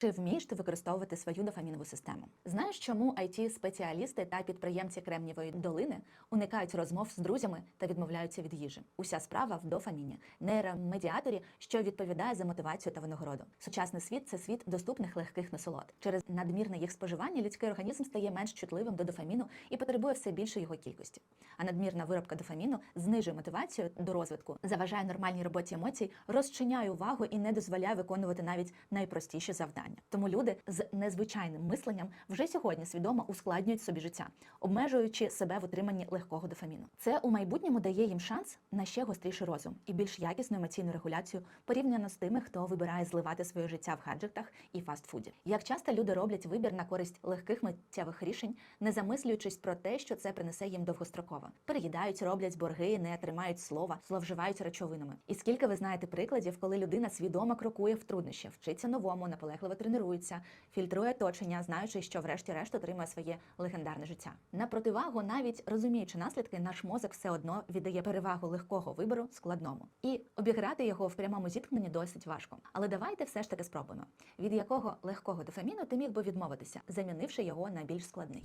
Чи вмієш ти використовувати свою дофамінову систему? Знаєш, чому it спеціалісти та підприємці Кремнівої долини уникають розмов з друзями та відмовляються від їжі? Уся справа в дофаміні, нейромедіаторі, що відповідає за мотивацію та винагороду. Сучасний світ це світ доступних легких насолод. Через надмірне їх споживання людський організм стає менш чутливим до дофаміну і потребує все більше його кількості. А надмірна виробка дофаміну знижує мотивацію до розвитку, заважає нормальній роботі емоцій, розчиняє увагу і не дозволяє виконувати навіть найпростіші завдання. Тому люди з незвичайним мисленням вже сьогодні свідомо ускладнюють собі життя, обмежуючи себе в отриманні легкого дофаміну. Це у майбутньому дає їм шанс на ще гостріший розум і більш якісну емоційну регуляцію порівняно з тими, хто вибирає зливати своє життя в гаджетах і фастфуді. Як часто люди роблять вибір на користь легких миттєвих рішень, не замислюючись про те, що це принесе їм довгостроково. Переїдають, роблять борги, не тримають слова, зловживають речовинами. І скільки ви знаєте прикладів, коли людина свідомо крокує в труднощі, вчиться новому, наполегливо тренується, фільтрує оточення, знаючи, що врешті-решт отримує своє легендарне життя. На противагу, навіть розуміючи наслідки, наш мозок все одно віддає перевагу легкого вибору складному. І обіграти його в прямому зіткненні досить важко. Але давайте все ж таки спробуємо. Від якого легкого дофаміну ти міг би відмовитися, замінивши його на більш складний.